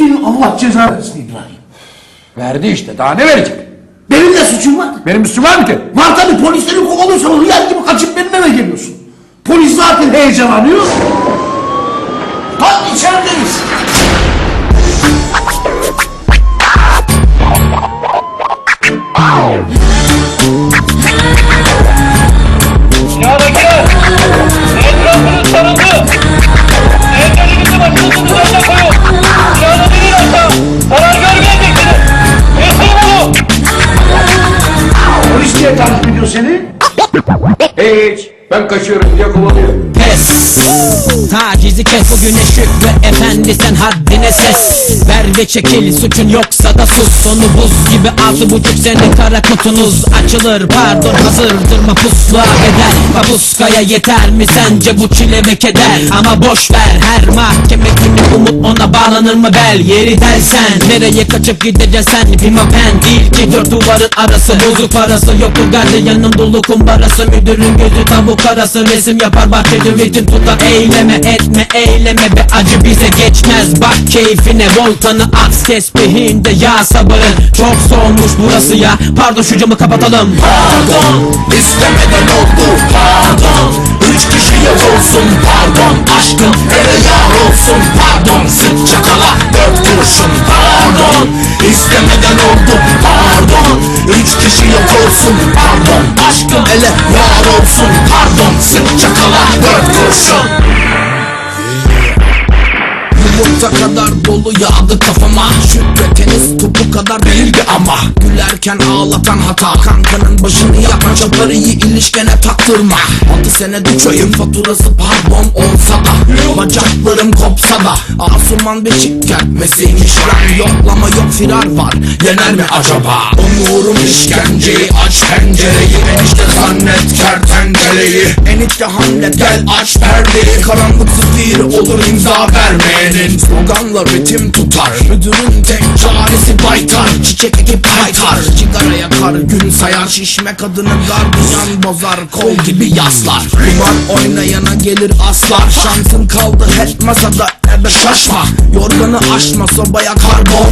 Senin Allah ceza versin İbrahim. Verdi işte daha ne verecek? Benim de suçum var. Benim üstüm var mı ki? Var tabii polisleri kovalıyorsan hıyar gibi kaçıp benim eve geliyorsun. Polis zaten heyecanlanıyor. Age. Ben kaçıyorum diye kovalıyor. Pes Tacizi kes bugüne şükre efendi sen haddine ses. Ver ve çekil suçun yoksa da sus. Sonu buz gibi altı buçuk sene kara kutunuz Açılır. Pardon hazırdır mapusluğa bedel Babuskaya yeter mi sence bu çile ve keder? Ama boş ver her mahkeme günü umut ona bağlanır mı bel? Yeri dersen nereye kaçıp gideceksin sen? Pimapen değil ki dört duvarın arası. Bozuk parası yoktur gardiyanın dolu kumbarası. Müdürün gözü tavuk arası resim yapar bahçede ritim tutar Eyleme etme eyleme. Be acı bize geçmez Bak keyfine. Voltanı aks tesbihinde yağ sabırın Çok soğumuş burası ya. Pardon şu camı kapatalım. Pardon. İstemeden olsun pardon Aşkım ele yar olsun pardon Sık çakala dört kurşun. Yumurta kadar dolu yağdı kafama Şükreteniz topu kadar değildi ama. Gülerken ağlatan hata Kankanın başını yakma çaparıyı ilişkene taktırma. Altı senede çayın faturası pardon olsa da Bacaklarım kopsa da Asuman bir şikayetmesiymiş Ben yoklama yok firar var. Yener mi acaba? Onurum işkenceyi aç pencereyi. Enişte zannet kertenkeleyi. Enişte hamlet gel aç perdeyi. Karanlık zifiri olur imza vermeyenin. Sloganla ritim tutar. Müdürün tek çaresi baytar Çiçek ekip paytar Sigara yakar gün sayar Şişme kadını gardiyan bozar Kol gibi yaslar. Kumar oynayana gelir aslar. Şansın kaldı hep masada Ebe şaşma. Yorganı aşma sobaya karbon